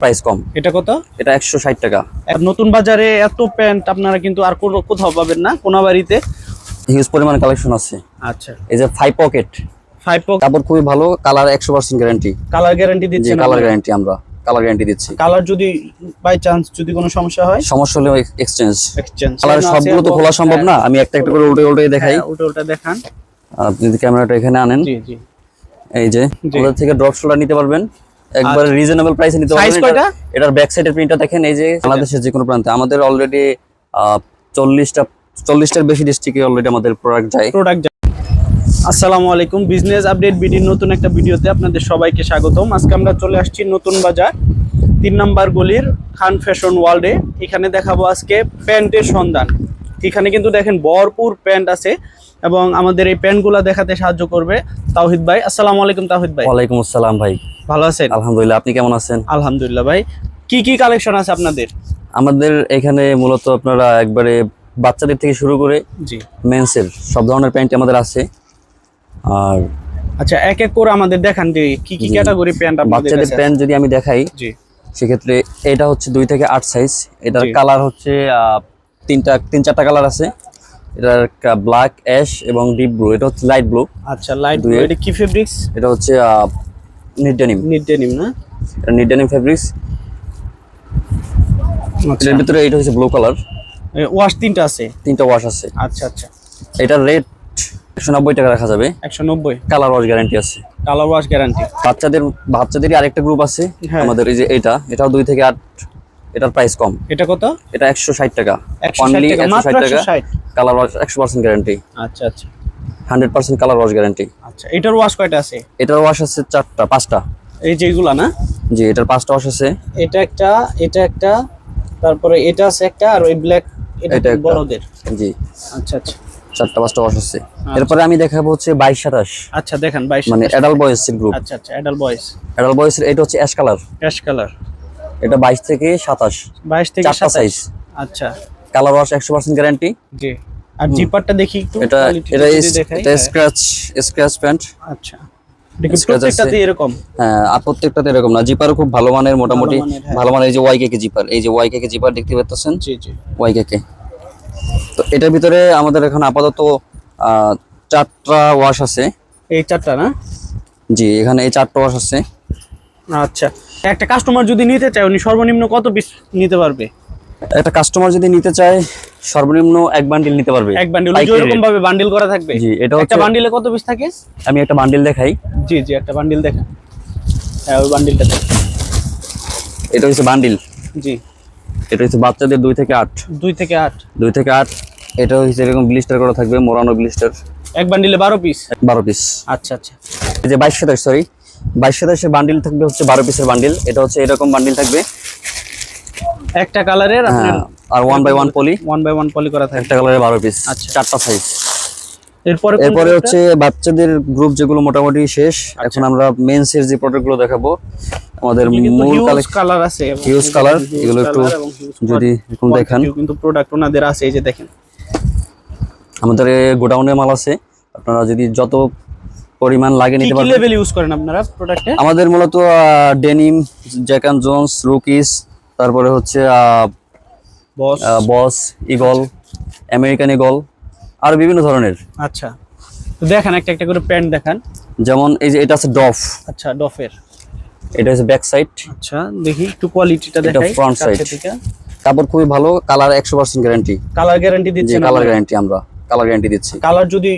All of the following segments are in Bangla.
প্রাইস কম। এটা কত? এটা একশো ষাট টাকা। আর নতুন বাজারে এত প্যান্ট আপনারা কিন্তু আর কোনো কোথাও পাবেন না কোনাবাড়িতে? হিউজ পরিমাণ কালেকশন আছে। আচ্ছা। এই যে ফাইভ পকেট ফাইভ পক কাপড় খুবই ভালো কালার একশো পার্সেন্ট গ্যারান্টি কালার গ্যারান্টি যে দিচ্ছেন কালার গ্যারান্টি আমরা কালার গ্যারান্টি দিচ্ছি। কালার যদি বাই চান্স যদি কোনো সমস্যা হয়? সমস্যা হলে এক্সচেঞ্জ এক্সচেঞ্জ কালার সবগুলো তো খোলা সম্ভব না আমি একটা একটা করে উল্টে উল্টে দেখাই। ওটা ওটা দেখান। আপনি যদি ক্যামেরাটা এখানে আনেন জি জি। এই যে। ওদের থেকে ড্রপ শোল্ডার নিতে পারবেন। একবার রিজনেবল প্রাইসে নিতে পারবেন। কয়টা? এটার- এটার ব্যাক সাইডের প্রিন্টটা দেখেন এই যে বাংলাদেশের যে কোনো প্রান্তে। আমাদের অলরেডি চল্লিশটা চল্লিশটার বেশি ডিস্ট্রিক্টে অলরেডি আমাদের প্রোডাক্ট যায়। প্রোডাক্ট আসসালামু আলাইকুম। বিজনেস আপডেট বিডির নতুন একটা ভিডিওতে আপনাদের সবাইকে স্বাগতম। আজকে আমরা চলে আসছি নতুন বাজার তিন নাম্বার গলির খান ফ্যাশন ওয়ার্ল্ডে এখানে দেখাবো আজকে প্যান্টের সন্ধান। এখানে কিন্তু দেখেন ভরপুর প্যান্ট আছে এবং আমাদের এই প্যান্টগুলো দেখাতে সাহায্য করবে তাওহিদ ভাই। আসসালামু আলাইকুম তাওহিদ ভাই। ওয়ালাইকুম আসসালাম ভাই। ভালো আছেন? আলহামদুলিল্লাহ আপনি কেমন আছেন? আলহামদুলিল্লাহ ভাই কি কি কালেকশন আছে আপনাদের? আমাদের এখানে মূলত আপনারা একবারে বাচ্চাদের থেকে শুরু করে জি। মেন্সের সব ধরনের প্যান্ট আমাদের আছে। আর আচ্ছা এক এক করে আমাদের দেখান যে কি কি ক্যাটাগরি প্যান্ট আপনাদের বাচ্চাদের? প্যান্ট যদি আমি দেখাই জি। সেক্ষেত্রে এটা হচ্ছে দুই থেকে আট সাইজ এটার কালার হচ্ছে তিনটা তিন চারটা কালার আছে। এটার ব্ল্যাক অ্যাশ এবং ডিপ ব্লু এটা হচ্ছে লাইট ব্লু আচ্ছা লাইট ব্লু এটা কি ফেব্রিক্স এটা হচ্ছে নিট ডেনিম নিট ডেনিম না? এটা নিট ডেনিম ফেব্রিক্স আচ্ছা। এটার ভিতরে এটা হচ্ছে ব্লু কালার ওয়াশ তিনটা আছে? তিনটা ওয়াশ আছে। আচ্ছা আচ্ছা। এটার রেট একশো নব্বই টাকা রাখা যাবে। একশো নব্বই? কালার ওয়াশ গ্যারান্টি আছে। কালার ওয়াশ গ্যারান্টি বাচ্চাদের বাচ্চাদেরই আরেকটা গ্রুপ আছে। হ্যাঁ। আমাদের এই যে এটা এটাও দুই থেকে আট এটার প্রাইস কম। এটা কত? এটা একশো ষাট অনলি টাকা একশো ষাট টাকা। কালার ওয়াশ একশো পার্সেন্ট গ্যারান্টি আচ্ছা আচ্ছা। Hundred percent colour wash guarantee. আচ্ছা এটার ওয়াশ কয়টা আছে? এটার ওয়াশ আছে চারটা পাঁচটা। এই যেগুলা না? জি এটার পাঁচটা ওয়াশ আছে। এটা একটা এটা একটা তারপরে এটা আছে একটা আর ওই ব্ল্যাক এটা বড়দের। জি। আচ্ছা আচ্ছা। চারটা পাঁচটা ওয়াশ আছে। এরপরে আমি দেখাবো হচ্ছে বাইশ সাতাশ। আচ্ছা দেখেন বাইশ মানে বয়েস গ্রুপ আচ্ছা আচ্ছা অ্যাডাল বয়েস এটা হচ্ছে অ্যাশ কালার ক্যাশ কালার এটা বাইশ থেকে সাতাশ। বাইশ থেকে চারটা সাইজ আচ্ছা। কালার ওয়াশ একশো পার্সেন্ট গ্যারান্টি জি। আর জিপারটা দেখি একটু এটা এটা এটা। স্ক্র্যাচ স্ক্র্যাচ প্যান্ট আচ্ছা। প্রত্যেকটাতে এরকম। হ্যাঁ আর প্রত্যেকটাতে এরকম না। জিপারও খুব ভালো মানের মোটামুটি। ভালো মানের, হ্যাঁ। এই যে জিপার এই যে ওয়াই কে জিপার দেখতে পাচ্ছেন? জি জি। তো এটার ভিতরে আমাদের এখন আপাতত চারটা ওয়াশ আছে। এই চারটা না? জি এখানে এই চারটা ওয়াশ আছে। আচ্ছা। একটা কাস্টমার যদি নিতে চায় উনি সর্বনিম্ন কত পিস নিতে পারবে? একটা কাস্টমার যদি নিতে চায় সর্বনিম্ন এক বান্ডিল নিতে পারবে। এক বান্ডিল এরকম ভাবে বান্ডিল করা থাকবে? জি এটা একটা বান্ডিলে কত পিস থাকে? আমি একটা বান্ডিল দেখাই। জি জি একটা বান্ডিল দেখেন হ্যাঁ ওই বান্ডিলটা এটা হচ্ছে বান্ডিল জি। এটা হচ্ছে বাচ্চাদের দুই থেকে আট। দুই থেকে আট। দুই থেকে আট। এটা হচ্ছে এরকম ব্লিস্টার করা থাকবে মোরানো ব্লিস্টার এক বান্ডিলে বারো পিস বারো পিস আচ্ছা আচ্ছা। এই যে বাইশ সাতাশ সরি বাইশ সাতাশের বান্ডিল থাকবে হচ্ছে বারো পিসের বান্ডিল এটা হচ্ছে এরকম বান্ডিল থাকবে। একটা কালারের হ্যাঁ, আর one by one poly one by one poly করা থাকে। একটা কালারে বারো পিস আচ্ছা। চারটা সাইজ এরপরে এরপরে? হচ্ছে বাচ্চাদের গ্রুপ যেগুলো মোটামুটি শেষ এখন আমরা মেন্সের যে প্রোডাক্টগুলো দেখাবো আমাদের মূল কালার আছে হিউজ কালার এগুলো একটু যদি এখন দেখান। কিন্তু প্রোডাক্ট ওনাদের আছে এই যে দেখেন। আমাদের গোডাউনে মাল আছে আপনারা যদি যত পরিমাণ লাগে নিতে কি লেভেল ইউজ করেন আপনারা প্রোডাক্টে আমাদের মূলত denim Jack and Jones Rookies তারপরে হচ্ছে Boss. Boss Eagle American Eagle আর বিভিন্ন ধরনের। আচ্ছা। তো দেখেন একটা একটা করে প্যান্ট দেখান। যেমন এই যে এটা আছে ডফ। আচ্ছা ডফের। এটা হচ্ছে ব্যাক সাইড আচ্ছা দেখি একটু কোয়ালিটিটা দেখাই front side। কাপড় খুবই ভালো কালার একশো পার্সেন্ট গ্যারান্টি কালার গ্যারান্টি যে দিচ্ছেন কালার গ্যারান্টি আমরা কালার গ্যারান্টি দিচ্ছি। কালার যদি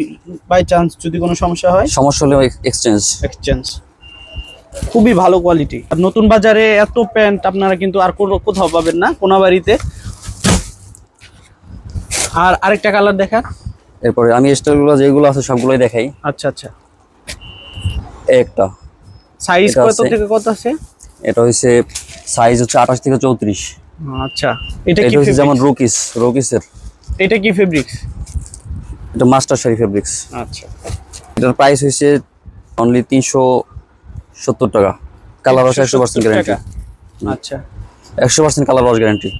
বাই চান্স যদি কোনো সমস্যা হয়? সমস্যা হলে এক্সচেঞ্জ এক্সচেঞ্জ খুবই ভালো কোয়ালিটি আর নতুন বাজারে এত প্যান্ট আপনারা কিন্তু আর কোনো কোথাও পাবেন না কোনাবাড়িতে। আর আরেকটা কালার দেখান। এরপরে আমি স্টাইলগুলো যেগুলো আছে সবগুলোই দেখাই। আচ্ছা আচ্ছা। একটা। সাইজ কত থেকে কত আছে? এটা হচ্ছে সাইজ হচ্ছে আঠাশ থেকে চৌত্রিশ। আচ্ছা। এটা কি হচ্ছে যেমন? রুকিস রুকিসের এটা কি ফেব্রিক্স এটা মাস্টার শাড়ি ফেব্রিক্স আচ্ছা। এটার প্রাইস হয়েছে অনলি তিনশো সত্তর টাকা। কালার ওয়াশ একশো পার্সেন্ট গ্যারান্টি আচ্ছা। একশো পার্সেন্ট কালার ওয়াশ গ্যারান্টি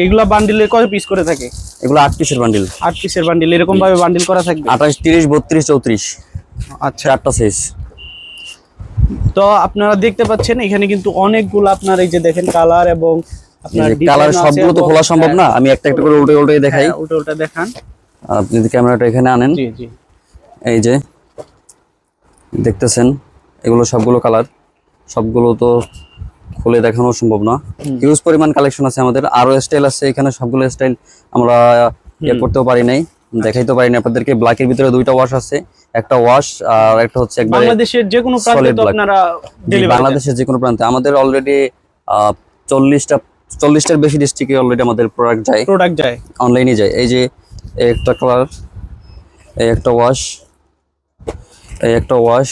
এইগুলা বান্ডিলে কয় পিস করে থাকে? এগুলো আট পিসের বান্ডিল আট পিসের বান্ডিল এরকম ভাবে বান্ডিল করা থাকবে? আঠাশ তিরিশ বত্রিশ চৌত্রিশ। আচ্ছা। চারটা সাইজ তো আপনারা দেখতে পাচ্ছেন এখানে কিন্তু অনেকগুলো আপনার এই যে দেখেন কালার এবং আপনার কালার সবগুলো তো খোলা সম্ভব না? আমি একটা একটা করে উল্টে উল্টে দেখাই। হ্যাঁ, ওটা ওটা দেখান। আপনি যদি ক্যামেরাটা এখানে আনেন। জি জি। এই যে দেখতেছেন? এগুলো সবগুলো কালার সবগুলো তো খুলে দেখানো সম্ভব না। হিউজ পরিমাণ কালেকশন আছে আমাদের। আরও স্টাইল আছে এখানে সবগুলো স্টাইল আমরা ইয়ে করতেও পারি নাই দেখাইতে পারি না আপনাদেরকে ব্ল্যাকের ভিতরে দুইটা ওয়াশ আছে একটা ওয়াশ আর একটা হচ্ছে একবারে বাংলাদেশের যে কোনো প্রান্তে তো আপনারা বাংলাদেশের যে কোনো প্রান্তে। আমাদের অলরেডি চল্লিশটা চল্লিশটার বেশি ডিস্ট্রিক্টে অলরেডি আমাদের প্রোডাক্ট যায়। প্রোডাক্ট যায়। অনলাইনে যায়। এই যে একটা কালার এই একটা ওয়াশ এই একটা ওয়াশ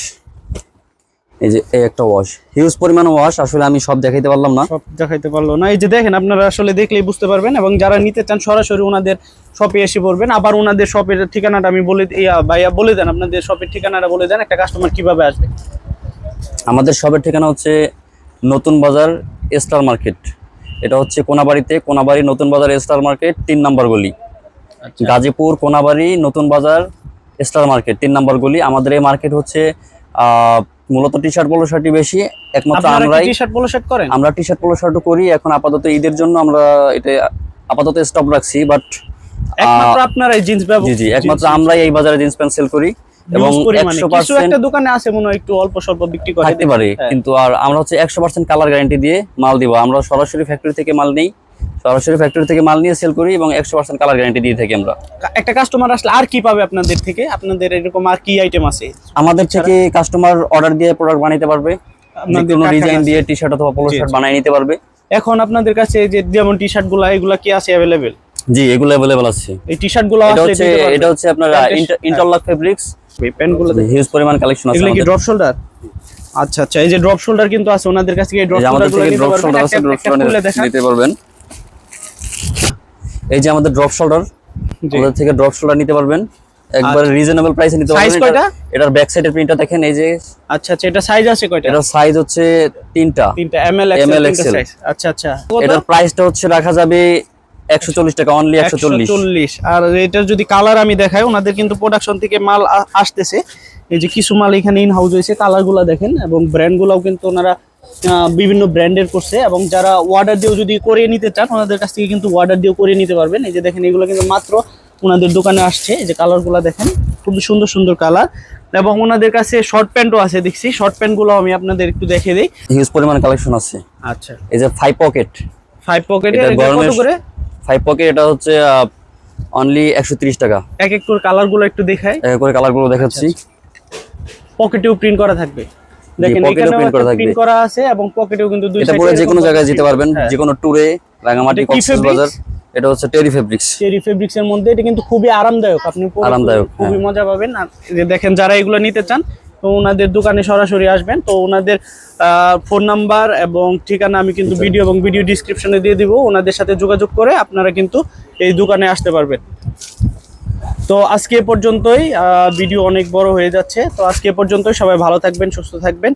এই যে এই একটা ওয়াশ হিউজ পরিমাণ ওয়াশ আসলে আমি সব দেখাইতে পারলাম না। সব দেখাইতে পারল না। এই যে দেখেন আপনারা আসলে দেখলেই বুঝতে পারবেন এবং যারা নিতে চান সরাসরি ওনাদের শপে এসে পড়বেন আবার ওনাদের শপের ঠিকানাটা আমি বলে ইয়া ভাইয়া বলে দেন আপনাদের শপের ঠিকানাটা বলে দেন একটা কাস্টমার কীভাবে আসবে। আমাদের শপের ঠিকানা হচ্ছে নতুন বাজার স্টার মার্কেট। এটা হচ্ছে কোনাবাড়িতে কোনাবাড়ি নতুন বাজার স্টার মার্কেট তিন নম্বর গলি। আচ্ছা। গাজীপুর কোনাবাড়ি নতুন বাজার স্টার মার্কেট তিন নম্বর গলি। আমাদের এই মার্কেট হচ্ছে আহ, মূলত টি শার্ট পলো শার্টই বেশি একমাত্র আমরাই টি শার্ট পোলো শার্ট করেন? আমরা টি শার্ট পলো শার্টও করি এখন আপাতত ঈদের জন্য আমরা এটা আপাতত স্টপ রাখছি বাট একমাত্র আপনারা জিন্স ব্যবহার জি জি একমাত্র আমরাই এই বাজারে জিন্স প্যান্ট সেল করি এবং একশো কিছু পার্সেন্ট একটা দোকানে আছে মনে হয় একটু অল্প স্বল্প বিক্রি করে থাকতে পারে হ্যাঁ। কিন্তু আর আমরা হচ্ছে একশো পার্সেন্ট কালার গ্যারান্টি দিয়ে মাল দিব আমরা সরাসরি ফ্যাক্টরি থেকে মাল নেই। সরাসরি ফ্যাক্টরি থেকে মাল নিয়ে সেল করি এবং একশো পার্সেন্ট কালার গ্যারান্টি দিয়ে থাকি আমরা। একটা কাস্টমার আসলে আর কি পাবে আপনাদের থেকে? আপনাদের এরকম আর কি আইটেম আছে? আমাদের থেকে কাস্টমার অর্ডার দিয়ে প্রোডাক্ট বানাইতে পারবে। কোনো ডিজাইন দিয়ে টি শার্ট অথবা পোলো শার্ট জি। বানিয়ে নিতে পারবে। এখন আপনাদের কাছে যে যেমন টি শার্টগুলা এগুলা কি আছে অ্যাভেলেবেল জি এগুলো অ্যাভেলেবল আছে। এই টি শার্টগুলো এটা হচ্ছে এটা হচ্ছে আপনার ইন্টারলক ফেব্রিক্স এই প্যান্টগুলো হিউজ পরিমাণ কালেকশন আছে এগুলো কি ড্রপ শোল্ডার আচ্ছা আচ্ছা এই যে ড্রপ শোল্ডার কিন্তু আছে ওনাদের কাছ থেকে এই ড্রপ এই যে আমাদের শোল্ডারগুলো থেকে নিতে পারবেন শোল্ডার আছে একটা- ড্রপ একটা খুলে শোল্ডার দেখান নিতে পারবেন এই যে আমাদের ড্রপ শোল্ডার। আমাদের থেকে ড্রপ শোল্ডার নিতে পারবেন। একবার রিজনেবল প্রাইসে নিতে পারবেন। কয়টা? এটার ব্যাক সাইডের প্রিন্টটা দেখেন এই যে আচ্ছা আচ্ছা এটা সাইজ আছে কয়টা? এটার সাইজ হচ্ছে তিনটা। তিনটা M L ML XL XL size আচ্ছা আচ্ছা। এটার প্রাইসটা হচ্ছে রাখা যাবে একশো চল্লিশ টাকা অনলি একশো চল্লিশ। চল্লিশ। আর এটার যদি কালার আমি দেখাই ওনাদের কিন্তু প্রোডাকশন থেকে মাল আসতেছে। এই যে কিছু মাল এখানে ইন হাউস হয়েছে কালারগুলা দেখেন এবং ব্র্যান্ড গুলাও কিন্তু ওনারা বিভিন্ন ব্র্যান্ডের করছে এবং যারা অর্ডার দিয়েও যদি করে নিতে চান ওনাদের কাছ থেকে কিন্তু অর্ডার দিয়েও করে নিতে পারবেন। এই যে দেখেন এগুলো কিন্তু মাত্র ওনাদের দোকানে আসছে। এই যে কালারগুলা দেখেন খুবই সুন্দর সুন্দর কালার এবং ওনাদের কাছে শর্ট প্যান্টও আছে দেখছি। শর্ট প্যান্টগুলো আমি আপনাদের একটু দেখে দিই। হিউজ পরিমাণ কালেকশন আছে। আচ্ছা। এই যে ফাইভ পকেট ফাইভ পকেট কত করে? ফাইভ পকেট এটা হচ্ছে অনলি একশো তিরিশ টাকা। এক এক করে কালারগুলো একটু দেখাই। এক করে কালারগুলো দেখাচ্ছি। পকেটেও প্রিন্ট করা থাকবে। দেখেন এখানেও থাকবে। প্রিন্ট করা আছে এবং পকেটেও কিন্তু দুই এটা যে কোনো জায়গায় যেতে পারবেন হ্যাঁ। যে কোনো ট্যুরে রাঙামাটি কক্সবাজার এটা হচ্ছে টেরি ফেব্রিক্স চেরি ফেব্রিক্স এর মধ্যে এটা কিন্তু খুবই আরামদায়ক। আপনি আরামদায়ক, খুবই- হ্যাঁ। মজা পাবেন। আর যে দেখেন যারা এগুলো নিতে চান তো ওনাদের দোকানে সরাসরি আসবেন। তো ওনাদের ফোন নাম্বার এবং ঠিকানা আমি কিন্তু ভিডিও এবং ভিডিও ডিসক্রিপশনে দিয়ে দিব। ওনাদের সাথে যোগাযোগ করে আপনারা কিন্তু এই দোকানে আসতে পারবেন। তো আজকে পর্যন্তই ভিডিও অনেক বড় হয়ে যাচ্ছে। তো আজকে পর্যন্তই, সবাই ভালো থাকবেন, সুস্থ থাকবেন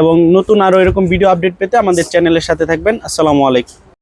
এবং নতুন আরও এরকম ভিডিও আপডেট পেতে আমাদের চ্যানেলের সাথে থাকবেন। আসসালামু আলাইকুম।